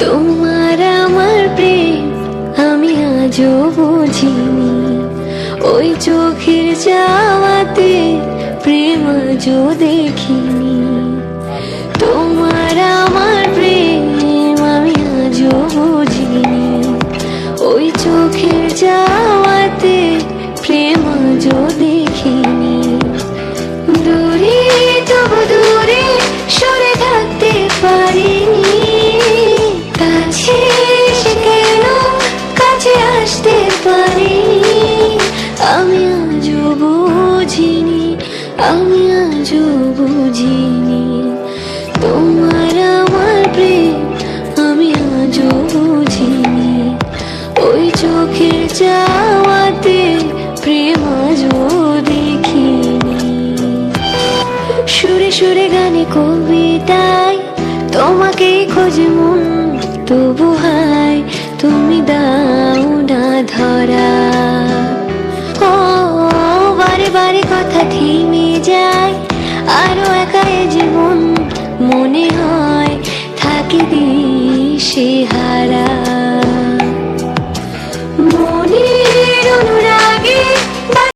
তোমার আমার প্রেম, আমি আজও বুঝিনি। ওই চোখের যাওয়াতে প্রেম আজও দেখিনি। তোমার আমার প্রেম, আমি আজও বুঝিনি। ওই চোখের যাওয়াতে প্রেম আজও দেখিনি। দূরে তবু দূরে সরে থাকতে পারিনি। আজও বুঝিনি। তোমার আমার প্রেম আমি আজও বুঝিনি। ওই চোখের যাওয়াতে প্রেম আজও দেখিনি। সুরে সুরে গানে কবিতায় তোমাকে খোঁজে মন, তবু হায় তুমি দাও না ধরা। ও, বারে বারে কথা থেমে আরও একাই জীবন মনে হয় থাকে দিশে হারা।